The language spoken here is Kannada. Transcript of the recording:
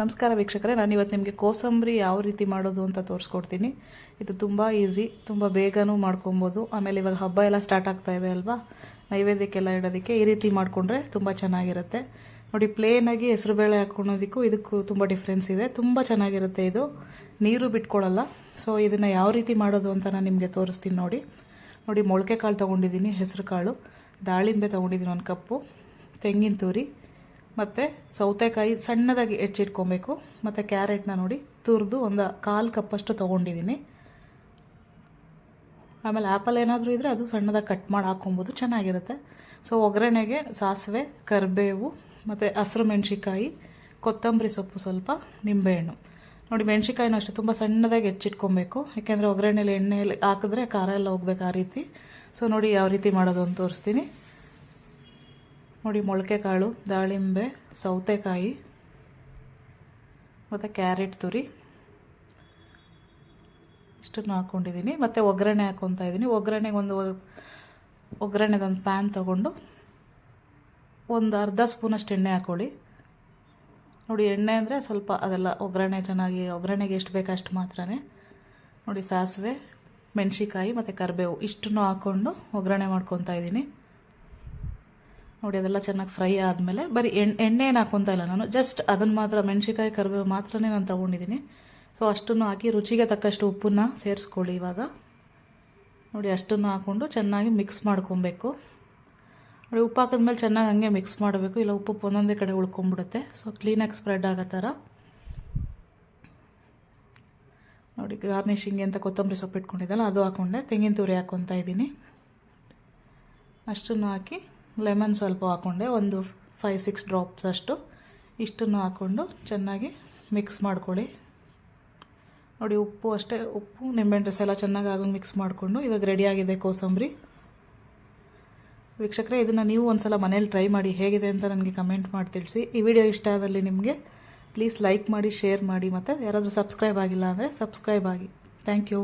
ನಮಸ್ಕಾರ ವೀಕ್ಷಕರೇ, ನಾನು ಇವತ್ತು ನಿಮಗೆ ಕೋಸಂಬರಿ ಯಾವ ರೀತಿ ಮಾಡೋದು ಅಂತ ತೋರಿಸ್ಕೊಡ್ತೀನಿ. ಇದು ತುಂಬ ಈಸಿ ತುಂಬ ಬೇಗನೂ ಮಾಡ್ಕೊಬೋದು. ಆಮೇಲೆ ಇವಾಗ ಹಬ್ಬ ಎಲ್ಲ ಸ್ಟಾರ್ಟ್ ಆಗ್ತಾ ಇದೆ ಅಲ್ವಾ? ನೈವೇದ್ಯಕ್ಕೆಲ್ಲ ಇಡೋದಕ್ಕೆ ಈ ರೀತಿ ಮಾಡಿಕೊಂಡ್ರೆ ತುಂಬ ಚೆನ್ನಾಗಿರುತ್ತೆ. ನೋಡಿ ಪ್ಲೇನಾಗಿ ಹೆಸರುಬೇಳೆ ಹಾಕ್ಕೊಳೋದಕ್ಕೂ ಇದಕ್ಕೂ ತುಂಬ ಡಿಫ್ರೆನ್ಸ್ ಇದೆ. ತುಂಬ ಚೆನ್ನಾಗಿರುತ್ತೆ ಇದು. ನೀರು ಬಿಟ್ಕೊಳ್ಳಲ್ಲ ಸೊ ಇದನ್ನು ಯಾವ ರೀತಿ ಮಾಡೋದು ಅಂತ ನಾನು ನಿಮಗೆ ತೋರಿಸ್ತೀನಿ ನೋಡಿ. ನೋಡಿ ಮೊಳಕೆ ಕಾಳು ತೊಗೊಂಡಿದ್ದೀನಿ ಹೆಸರು ಕಾಳು ದಾಳಿಂಬೆ ತೊಗೊಂಡಿದ್ದೀನಿ ಒಂದು ಕಪ್ಪು. ತೆಂಗಿನ ತುರಿ. ಮತ್ತು ಸೌತೆಕಾಯಿ ಸಣ್ಣದಾಗಿ ಹೆಚ್ಚಿಟ್ಕೊಬೇಕು. ಮತ್ತು ಕ್ಯಾರೆಟ್ನ ನೋಡಿ, ತುರಿದು ಒಂದು ಕಾಲು ಕಪ್ಪಷ್ಟು ತೊಗೊಂಡಿದ್ದೀನಿ ಆಮೇಲೆ ಆ್ಯಪಲ್ ಏನಾದರೂ ಇದ್ದರೆ ಅದು ಸಣ್ಣದಾಗಿ ಕಟ್ ಮಾಡಿ ಹಾಕ್ಕೊಬೋದು, ಚೆನ್ನಾಗಿರುತ್ತೆ. ಸೊ ಒಗ್ಗರಣೆಗೆ ಸಾಸಿವೆ, ಕರಿಬೇವು, ಮತ್ತು ಹಸಿರು ಮೆಣಸಿಕಾಯಿ ಕೊತ್ತಂಬರಿ ಸೊಪ್ಪು ಸ್ವಲ್ಪ, ನಿಂಬೆಹಣ್ಣು. ನೋಡಿ ಮೆಣಸಿಕಾಯಿನೂ ಅಷ್ಟೇ, ತುಂಬ ಸಣ್ಣದಾಗಿ ಹೆಚ್ಚಿಟ್ಕೊಬೇಕು. ಯಾಕೆಂದರೆ ಒಗ್ಗರಣೆಯಲ್ಲಿ ಎಣ್ಣೆಯಲ್ಲಿ ಹಾಕಿದ್ರೆ ಖಾರ ಎಲ್ಲ ಹೋಗ್ಬೇಕು ಆ ರೀತಿ. ಸೊ ನೋಡಿ, ಯಾವ ರೀತಿ ಮಾಡೋದು ಅಂತ ತೋರಿಸ್ತೀನಿ. ನೋಡಿ ಮೊಳಕೆ ಕಾಳು ದಾಳಿಂಬೆ, ಸೌತೆಕಾಯಿ, ಮತ್ತು ಕ್ಯಾರೆಟ್ ತುರಿ. ಇಷ್ಟನ್ನು ಹಾಕ್ಕೊಂಡಿದ್ದೀನಿ ಮತ್ತು ಒಗ್ಗರಣೆ ಹಾಕ್ಕೊತಾ ಇದ್ದೀನಿ. ಒಗ್ಗರಣೆಗೆ ಒಂದು ಒಗ್ಗರಣೆದೊಂದು ಪ್ಯಾನ್ ತೊಗೊಂಡು ಒಂದು ಅರ್ಧ ಸ್ಪೂನಷ್ಟು ಎಣ್ಣೆ ಹಾಕ್ಕೊಳ್ಳಿ ನೋಡಿ, ಎಣ್ಣೆ ಅಂದರೆ ಸ್ವಲ್ಪ ಅದೆಲ್ಲ ಒಗ್ಗರಣೆ ಚೆನ್ನಾಗಿ, ಒಗ್ಗರಣೆಗೆ ಎಷ್ಟು ಬೇಕು ಅಷ್ಟು ಮಾತ್ರನೇ. ನೋಡಿ, ಸಾಸಿವೆ ಮೆಣಸಿಕಾಯಿ ಮತ್ತು ಕರಿಬೇವು ಇಷ್ಟನ್ನು ಹಾಕ್ಕೊಂಡು ಒಗ್ಗರಣೆ ಮಾಡ್ಕೊತಾ ಇದ್ದೀನಿ. ನೋಡಿ, ಅದೆಲ್ಲ ಚೆನ್ನಾಗಿ ಫ್ರೈ ಆದಮೇಲೆ ಬರೀ ಎಣ್ಣೆ ಎಣ್ಣೆ ಏನು ಹಾಕ್ಕೊತಾ ಇಲ್ಲ ನಾನು. ಜಸ್ಟ್ ಅದನ್ನು ಮಾತ್ರ ಮೆಣಸಿಕಾಯಿ ಕರಿಬೇವು ಮಾತ್ರನೇ ನಾನು ತೊಗೊಂಡಿದ್ದೀನಿ ಸೊ ಅಷ್ಟನ್ನು ಹಾಕಿ ರುಚಿಗೆ ತಕ್ಕಷ್ಟು ಉಪ್ಪನ್ನ ಸೇರಿಸ್ಕೊಳ್ಳಿ ಇವಾಗ. ನೋಡಿ, ಅಷ್ಟನ್ನು ಹಾಕ್ಕೊಂಡು ಚೆನ್ನಾಗಿ ಮಿಕ್ಸ್ ಮಾಡ್ಕೊಬೇಕು. ನೋಡಿ, ಉಪ್ಪು ಹಾಕಿದ್ಮೇಲೆ ಚೆನ್ನಾಗಿ ಹಂಗೆ ಮಿಕ್ಸ್ ಮಾಡಬೇಕು. ಇಲ್ಲ, ಉಪ್ಪು ಒಂದೊಂದೇ ಕಡೆ ಉಳ್ಕೊಂಬಿಡುತ್ತೆ. ಸೊ ಕ್ಲೀನಾಗಿ ಸ್ಪ್ರೆಡ್ ಆಗೋ ಥರ. ನೋಡಿ ಗಾರ್ನಿಶಿಂಗ್ ಅಂತ ಕೊತ್ತಂಬರಿ ಸೊಪ್ಪು ಇಟ್ಕೊಂಡಿದ್ದಲ್ಲ ಅದು ಹಾಕ್ಕೊಂಡೆ ತೆಂಗಿನ ತುರಿ ಹಾಕ್ಕೊತಾ ಇದ್ದೀನಿ ಅಷ್ಟನ್ನು ಹಾಕಿ ಲೆಮನ್ ಸ್ವಲ್ಪ ಹಾಕ್ಕೊಂಡೆ ಒಂದು ಫೈವ್ ಸಿಕ್ಸ್ ಡ್ರಾಪ್ಸ್ ಅಷ್ಟು. ಇಷ್ಟನ್ನು ಹಾಕ್ಕೊಂಡು ಚೆನ್ನಾಗಿ ಮಿಕ್ಸ್ ಮಾಡ್ಕೊಳ್ಳಿ. ನೋಡಿ, ಉಪ್ಪು ಅಷ್ಟೇ, ಉಪ್ಪು, ನಿಂಬೆಹಣ್ಣು ರಸ ಎಲ್ಲ ಚೆನ್ನಾಗಿ ಆಗೋಂಗೆ ಮಿಕ್ಸ್ ಮಾಡಿಕೊಂಡು ಇವಾಗ ರೆಡಿಯಾಗಿದೆ ಕೋಸಂಬರಿ. ವೀಕ್ಷಕರೇ, ಇದನ್ನು ನೀವು ಒಂದು ಸಲ ಮನೇಲಿ ಟ್ರೈ ಮಾಡಿ ಹೇಗಿದೆ ಅಂತ ನನಗೆ ಕಮೆಂಟ್ ಮಾಡಿ ತಿಳಿಸಿ. ಈ ವಿಡಿಯೋ ಇಷ್ಟ ಆದಲ್ಲಿ ನಿಮಗೆ ಪ್ಲೀಸ್ ಲೈಕ್ ಮಾಡಿ ಶೇರ್ ಮಾಡಿ, ಮತ್ತು ಯಾರಾದರೂ ಸಬ್ಸ್ಕ್ರೈಬ್ ಆಗಿಲ್ಲ ಅಂದರೆ ಸಬ್ಸ್ಕ್ರೈಬ್ ಆಗಿ. Thank you